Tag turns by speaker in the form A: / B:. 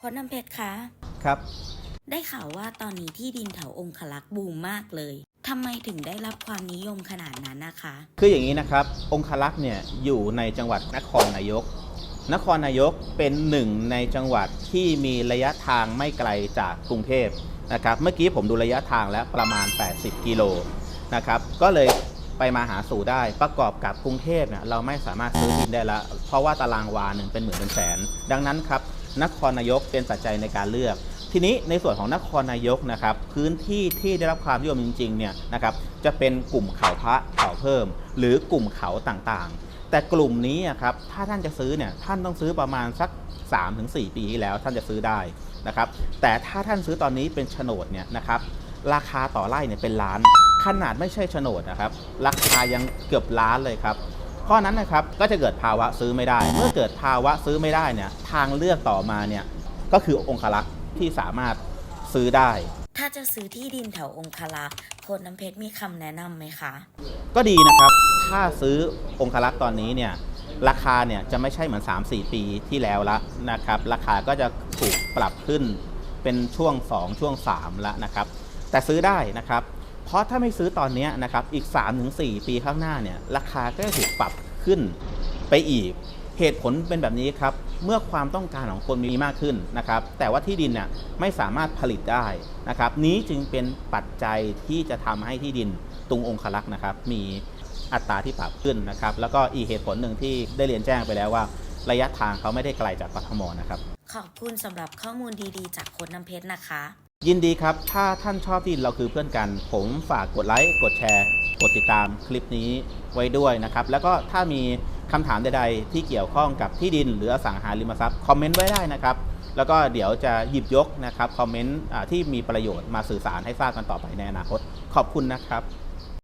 A: โค้ชน้ำเพชรคะ
B: ครับ
A: ได้ข่าวว่าตอนนี้ที่ดินแถวองคลักษ์บูมมากเลยทำไมถึงได้รับความนิยมขนาดนั้นนะคะ
B: คืออย่างนี้นะครับ องคลักษ์เนี่ยอยู่ในจังหวัดนครนายก นครนายกเป็นหนึ่งในจังหวัดที่มีระยะทางไม่ไกลจากกรุงเทพนะครับ เมื่อกี้ผมดูระยะทางแล้วประมาณ 80 กิโลนะครับ ก็เลยไปมาหาสู่ได้ประกอบกับกรุงเทพเนี่ยเราไม่สามารถซื้อดินได้ละเพราะว่าตารางวาหนึ่งเป็นหมื่นเป็นแสน ดังนั้นครับ นครนายกเป็นปัจจัยในการเลือก ทีนี้ในส่วนของนครนายกนะครับพื้นที่ที่ได้รับความนิยมจริงๆเนี่ยนะครับจะเป็นกลุ่มเขาพระเขาเพิ่ม หรือกลุ่มเขาต่างๆ แต่กลุ่มนี้ครับถ้าท่านจะซื้อเนี่ยท่านต้องซื้อประมาณสัก 3-4 ปีที่แล้วท่านจะซื้อได้นะครับแต่ถ้าท่านซื้อตอนนี้เป็นโฉนดเนี่ยนะครับราคาต่อไร่เนี่ยเป็นล้าน ขนาดไม่ใช่โฉนดนะครับ ราคายังเกือบล้านเลยครับ เพราะฉะนั้นนะครับก็จะเกิดภาวะซื้อไม่ได้ เมื่อเกิดภาวะซื้อไม่ได้เนี่ยทางเลือกต่อมาเนี่ยก็คือองคลักษ์ที่สามารถซื้อได้
A: ถ้าจะซื้อที่ดินแถวองคลักษ์โค้ชน้ำเพชรมีคำแนะนำไหมคะ
B: ก็ดีนะครับ ถ้าซื้อองคลักษ์ตอนนี้เนี่ยราคาเนี่ยจะไม่ใช่เหมือน 3-4 ปีที่แล้วละนะครับ ราคาก็จะถูกปรับขึ้นเป็นช่วง 2 ช่วง3แล้วนะครับ แต่ซื้อได้นะครับ เพราะถ้าไม่ซื้อตอนนี้นะครับอีก 3-4 ปีข้างหน้าเนี่ยราคาก็จะถูกปรับขึ้นไปอีก เหตุผลเป็นแบบนี้ครับ เมื่อความต้องการของคนมีมากขึ้นนะครับ แต่ว่าที่ดินเนี่ยไม่สามารถผลิตได้นะครับ นี้จึงเป็นปัจจัยที่จะทำให้ที่ดินตรงองคลักษ์นะครับ มีอัตราที่ปรับขึ้นนะครับ แล้วก็อีกเหตุผลหนึ่งที่ได้เรียนแจ้งไปแล้วว่า ระยะทางเขาไม่ได้ไกลจากกทมนะครับ
A: ขอบคุณสำหรับข้อมูลดีๆ จากโค้ชน้ำเพชรนะคะ
B: ยินดีครับ ถ้าท่านชอบที่เราคือเพื่อนกัน ผมฝากกดไลค์ กดแชร์ กดติดตามคลิปนี้ไว้ด้วยนะครับ แล้วก็ถ้ามีคำถามใดๆ ที่เกี่ยวข้องกับที่ดินหรืออสังหาริมทรัพย์ คอมเมนต์ไว้ได้นะครับ แล้วก็เดี๋ยวจะหยิบยกนะครับ คอมเมนต์ที่มีประโยชน์มาสื่อสารให้ทราบกันต่อไปในอนาคต ขอบคุณนะครับ